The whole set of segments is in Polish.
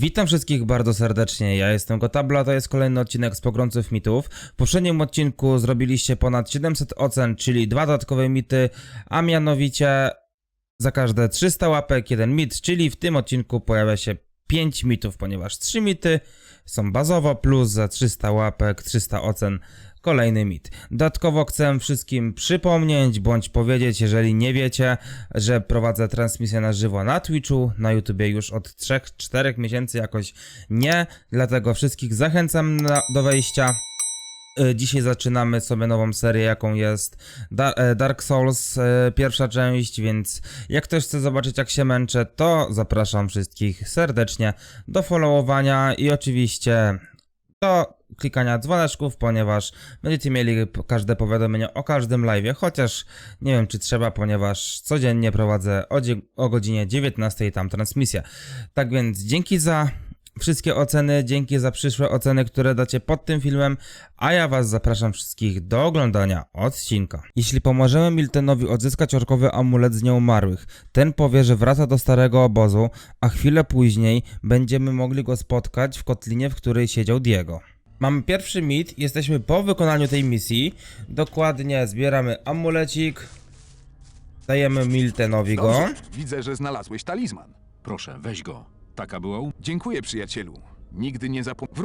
Witam wszystkich bardzo serdecznie, ja jestem Gotabla, to jest kolejny odcinek z Pogromców Mitów. W poprzednim odcinku zrobiliście ponad 700 ocen, czyli dwa dodatkowe mity, a mianowicie za każde 300 łapek jeden mit, czyli w tym odcinku pojawia się 5 mitów, ponieważ 3 mity są bazowo, plus za 300 łapek, 300 ocen kolejny mit. Dodatkowo chcę wszystkim przypomnieć, bądź powiedzieć, jeżeli nie wiecie, że prowadzę transmisję na żywo na Twitchu, na YouTubie już od 3-4 miesięcy jakoś nie, dlatego wszystkich zachęcam na, do wejścia. Y, Dzisiaj zaczynamy sobie nową serię, jaką jest e, Dark Souls, e, pierwsza część, więc jak ktoś chce zobaczyć jak się męczę, to zapraszam wszystkich serdecznie do followowania i oczywiście do klikania dzwoneczków, ponieważ będziecie mieli każde powiadomienie o każdym live'ie, chociaż nie wiem czy trzeba, ponieważ codziennie prowadzę o, o godzinie 19 tam transmisję. Tak więc dzięki za wszystkie oceny, dzięki za przyszłe oceny, które dacie pod tym filmem, a ja was zapraszam wszystkich do oglądania odcinka. Jeśli pomożemy Miltenowi odzyskać orkowy amulet z nieumarłych, ten powie, że wraca do starego obozu, a chwilę później będziemy mogli go spotkać w kotlinie, w której siedział Diego. Mamy pierwszy mit, jesteśmy po wykonaniu tej misji. Dokładnie zbieramy amulecik, dajemy Miltenowi go. Dobrze, widzę, że znalazłeś talizman. Proszę, weź go. Taka była u... Dziękuję, przyjacielu. Nigdy nie zapomnę.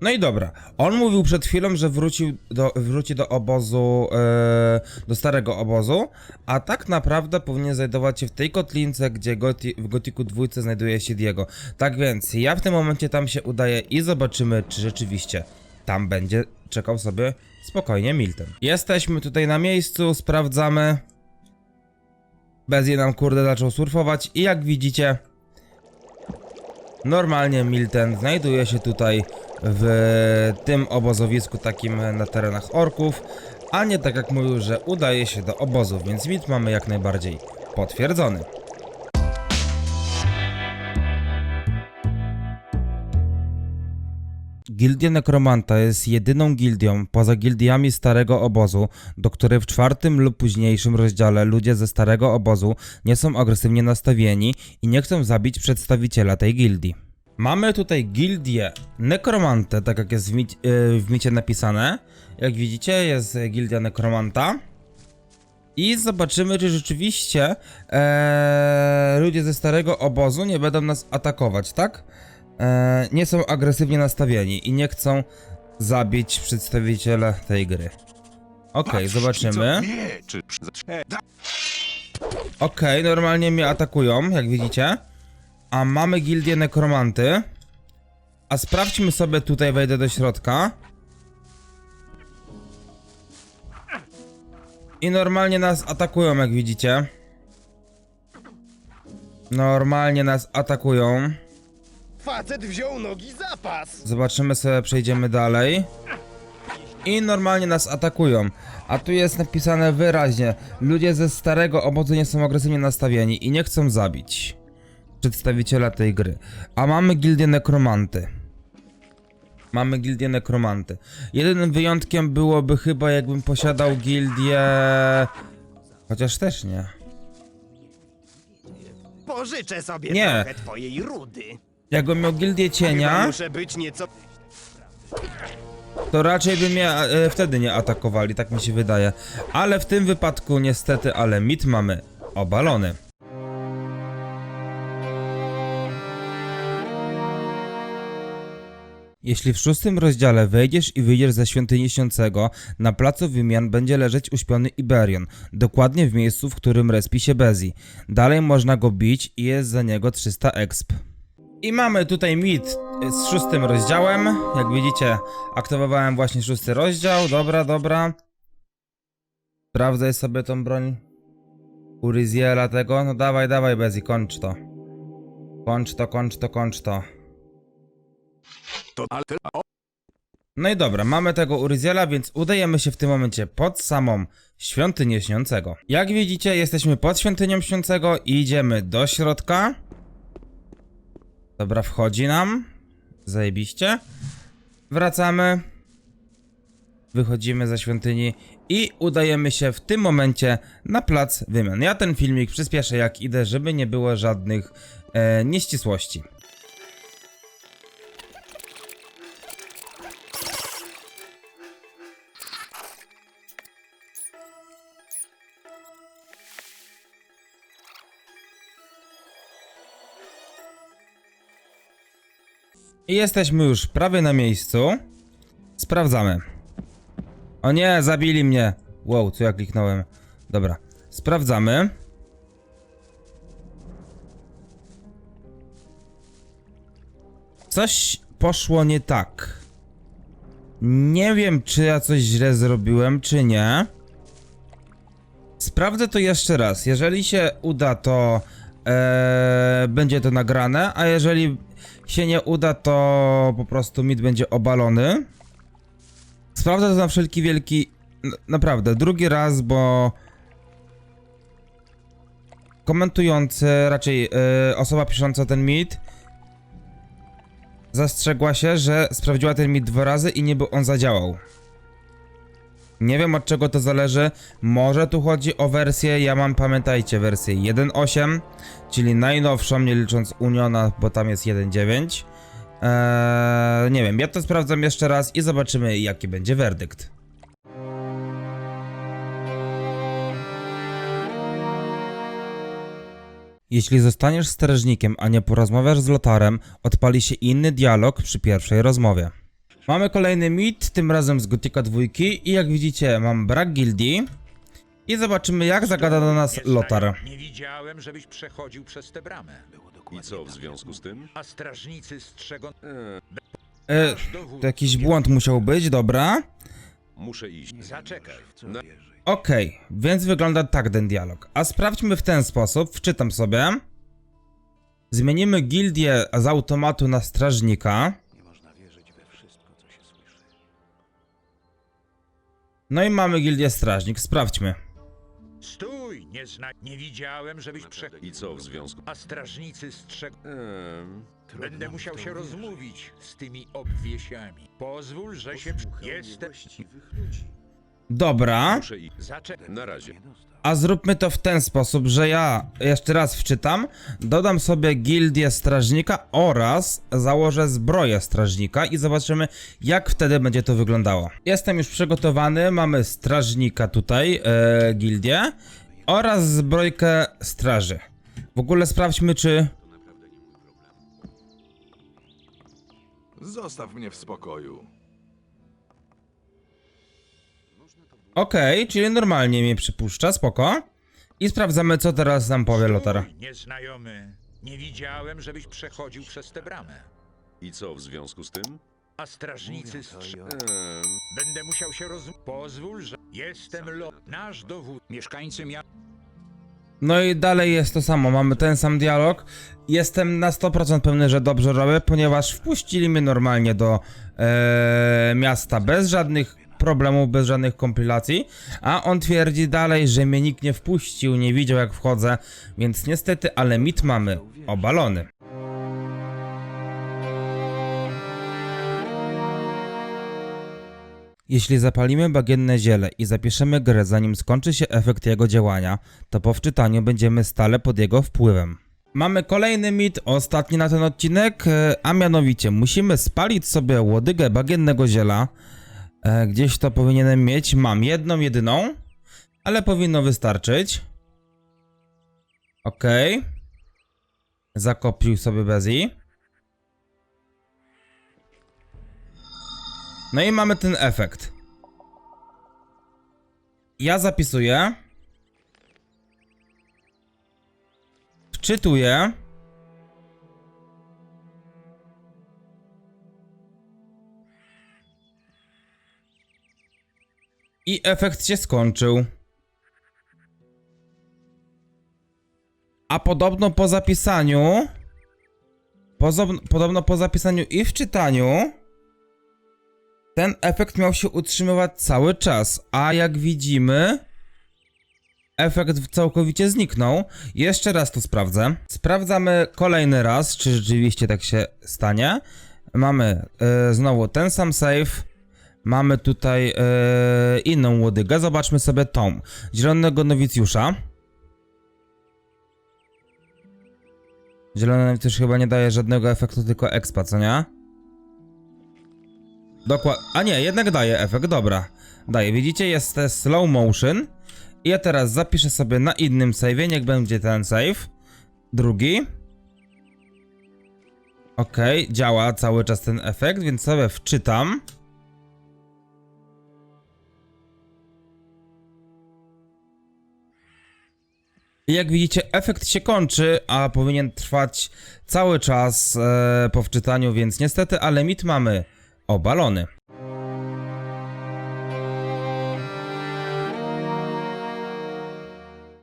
No i dobra, on mówił przed chwilą, że wrócił do, wróci do obozu, e, do starego obozu, a tak naprawdę powinien znajdować się w tej kotlince, gdzie Goti, w Gotiku dwójce znajduje się Diego. Tak więc ja w tym momencie tam się udaję i zobaczymy, czy rzeczywiście tam będzie czekał sobie spokojnie Milton. Jesteśmy tutaj na miejscu, sprawdzamy. Bezje nam kurde zaczął surfować i jak widzicie, Normalnie Milton znajduje się tutaj w tym obozowisku takim na terenach orków, a nie tak jak mówił, że udaje się do obozów, więc mit mamy jak najbardziej potwierdzony. Gildia Nekromanta jest jedyną gildią poza gildiami starego obozu, do której w czwartym lub późniejszym rozdziale ludzie ze starego obozu nie są agresywnie nastawieni i nie chcą zabić przedstawiciela tej gildii. Mamy tutaj gildię Nekromantę, tak jak jest w, mit, yy, w micie napisane. Jak widzicie, jest gildia Nekromanta. I zobaczymy, czy rzeczywiście e, ludzie ze starego obozu nie będą nas atakować, tak? E, nie są agresywnie nastawieni i nie chcą zabić przedstawiciela tej gry. Okej, zobaczymy. E, da- Okej, normalnie mnie atakują, jak widzicie. A mamy gildię nekromanty. A sprawdźmy sobie tutaj, wejdę do środka. I normalnie nas atakują, jak widzicie. Normalnie nas atakują. Facet wziął nogi za pas. Zobaczymy sobie, przejdziemy dalej. I normalnie nas atakują. A tu jest napisane wyraźnie: ludzie ze starego obozu nie są agresywnie nastawieni i nie chcą zabić przedstawiciela tej gry. A mamy gildię nekromanty. Mamy gildię nekromanty. Jedynym wyjątkiem byłoby chyba jakbym posiadał gildię. Chociaż też nie. Pożyczę sobie Nie. trochę twojej rudy. Jakbym miał gildię Chyba cienia. muszę być nieco... to raczej by mnie e, wtedy nie atakowali, tak mi się wydaje. Ale w tym wypadku niestety, ale mit mamy obalony. Jeśli w szóstym rozdziale wejdziesz i wyjdziesz ze świątyni śniącego, na placu wymian będzie leżeć uśpiony Iberion, dokładnie w miejscu, w którym respi się Bezi. Dalej można go bić i jest za niego 300 exp. I mamy tutaj mit z szóstym rozdziałem. Jak widzicie, aktywowałem właśnie szósty rozdział. Dobra, dobra. Sprawdzaj sobie tą broń. Uriziela tego. No dawaj, dawaj, Bezi, kończ to. Kończ to, kończ to, kończ to. To ale te... o, No i dobra, mamy tego Uriziela, więc udajemy się w tym momencie pod samą świątynię śniącego. Jak widzicie, jesteśmy pod świątynią śniącego i idziemy do środka. Dobra, wchodzi nam. Zajebiście. Wracamy. Wychodzimy ze świątyni i udajemy się w tym momencie na plac wymian. Ja ten filmik przyspieszę jak idę, żeby nie było żadnych e, nieścisłości. Jesteśmy już prawie na miejscu. Sprawdzamy. O nie, zabili mnie. Wow, co ja kliknąłem. Dobra, sprawdzamy. Coś poszło nie tak. Nie wiem, czy ja coś źle zrobiłem, czy nie. Sprawdzę to jeszcze raz. Jeżeli się uda, to e, będzie to nagrane, a jeżeli się nie uda, to po prostu mit będzie obalony. Sprawdzę to na wszelki wielki. Naprawdę, drugi raz, bo. Komentujący, raczej e, osoba pisząca ten mit, zastrzegła się, że sprawdziła ten mit dwa razy i nie był on zadziałał. Nie wiem od czego to zależy. Może tu chodzi o wersję. Ja mam, pamiętajcie, wersję 1.8, czyli najnowszą, nie licząc Uniona, bo tam jest 1.9. Eee, nie wiem, ja to sprawdzam jeszcze raz i zobaczymy, jaki będzie werdykt. Jeśli zostaniesz strażnikiem, a nie porozmawiasz z Lotarem, odpali się inny dialog przy pierwszej rozmowie. Mamy kolejny mit, tym razem z Gotika dwójki i jak widzicie mam brak gildii. I zobaczymy jak zagada do nas Lotar. Nie widziałem, żebyś przechodził przez tę bramę. I co w związku z tym? A strażnicy strzegą E, dowód. to jakiś błąd musiał być, dobra. Muszę iść. Zaczekaj. Na... Okej, więc wygląda tak ten dialog. A sprawdźmy w ten sposób, wczytam sobie. Zmienimy gildię z automatu na strażnika. No i mamy gildię strażnik, sprawdźmy. Stój! Nie, zna... nie widziałem, żebyś przechodził. I co w związku? A strażnicy strzegą... Ehm, Będę musiał się rozmówić z tymi obwiesiami. Pozwól, że się... Jestem... Dobra, muszę iść. Zaczekaj. Na razie. a zróbmy to w ten sposób, że ja jeszcze raz wczytam, dodam sobie gildię strażnika oraz założę zbroję strażnika i zobaczymy jak wtedy będzie to wyglądało. Jestem już przygotowany, mamy strażnika tutaj, e, gildię oraz zbrojkę straży. W ogóle sprawdźmy czy... Zostaw mnie w spokoju. Okej, czyli normalnie mnie przypuszcza, spoko. I sprawdzamy co teraz nam powie Lotar. Stój, nieznajomy. Nie widziałem, żebyś przechodził przez tę bramę. I co w związku z tym? A strażnicy strzegą... Ehm, Będę musiał się roz... Pozwól, że... Jestem lo... Nasz dowód. Mieszkańcy miasta... No i dalej jest to samo, mamy ten sam dialog. Jestem na 100% pewny, że dobrze robię, ponieważ wpuścili mnie normalnie do e, miasta bez żadnych problemów, bez żadnych kompilacji, a on twierdzi dalej, że mnie nikt nie wpuścił, nie widział jak wchodzę, więc niestety, ale mit mamy obalony. Jeśli zapalimy bagienne ziele i zapiszemy grę zanim skończy się efekt jego działania, to po wczytaniu będziemy stale pod jego wpływem. Mamy kolejny mit, ostatni na ten odcinek, e, a mianowicie musimy spalić sobie łodygę bagiennego ziela. E, Gdzieś to powinienem mieć, mam jedną, jedyną, ale powinno wystarczyć. Okej. Zakopił sobie Bezi. No i mamy ten efekt. Ja zapisuję. Wczytuję. I efekt się skończył. A podobno po zapisaniu. Podobno po zapisaniu i wczytaniu. Ten efekt miał się utrzymywać cały czas, a jak widzimy, efekt całkowicie zniknął. Jeszcze raz to sprawdzę. Sprawdzamy kolejny raz, czy rzeczywiście tak się stanie. Mamy e, znowu ten sam save. Mamy tutaj e, inną łodygę. Zobaczmy sobie tą. Zielonego nowicjusza. Zielony nowicjusz chyba nie daje żadnego efektu, tylko expa, co nie? Dokładnie. A nie, jednak daje efekt, dobra. Daje, widzicie, jest slow motion. I ja teraz zapiszę sobie na innym save'ie, niech będzie ten save. Drugi. Okej, działa cały czas ten efekt, więc sobie wczytam. Jak widzicie, efekt się kończy, a powinien trwać cały czas e, po wczytaniu, więc niestety, ale mit mamy obalony.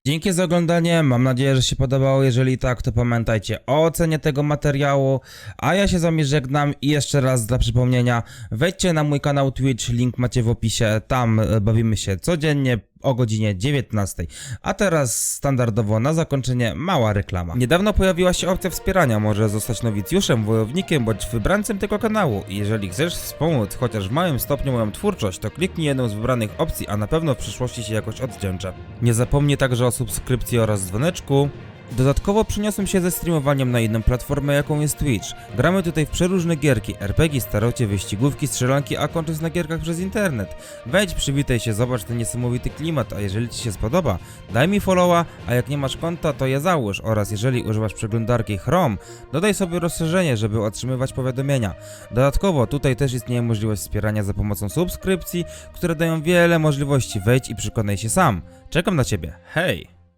Dzięki za oglądanie, mam nadzieję, że się podobało. Jeżeli tak, to pamiętajcie o ocenie tego materiału. A ja się z wami żegnam i jeszcze raz dla przypomnienia, wejdźcie na mój kanał Twitch, link macie w opisie. Tam e, bawimy się codziennie o godzinie 19. A teraz standardowo na zakończenie mała reklama. Niedawno pojawiła się opcja wspierania. Możesz zostać nowicjuszem, wojownikiem bądź wybrańcem tego kanału. Jeżeli chcesz wspomóc chociaż w małym stopniu moją twórczość, to kliknij jedną z wybranych opcji, a na pewno w przyszłości się jakoś odwdzięczę. Nie zapomnij także o subskrypcji oraz dzwoneczku. Dodatkowo przeniosłem się ze streamowaniem na inną platformę, jaką jest Twitch. Gramy tutaj w przeróżne gierki, RPG, starocie, wyścigówki, strzelanki, a kończąc na gierkach przez internet. Wejdź, przywitaj się, zobacz ten niesamowity klimat, a jeżeli Ci się spodoba, daj mi followa, a jak nie masz konta, to je załóż oraz jeżeli używasz przeglądarki Chrome, dodaj sobie rozszerzenie, żeby otrzymywać powiadomienia. Dodatkowo tutaj też istnieje możliwość wspierania za pomocą subskrypcji, które dają wiele możliwości. Wejdź i przekonaj się sam. Czekam na Ciebie. Hej!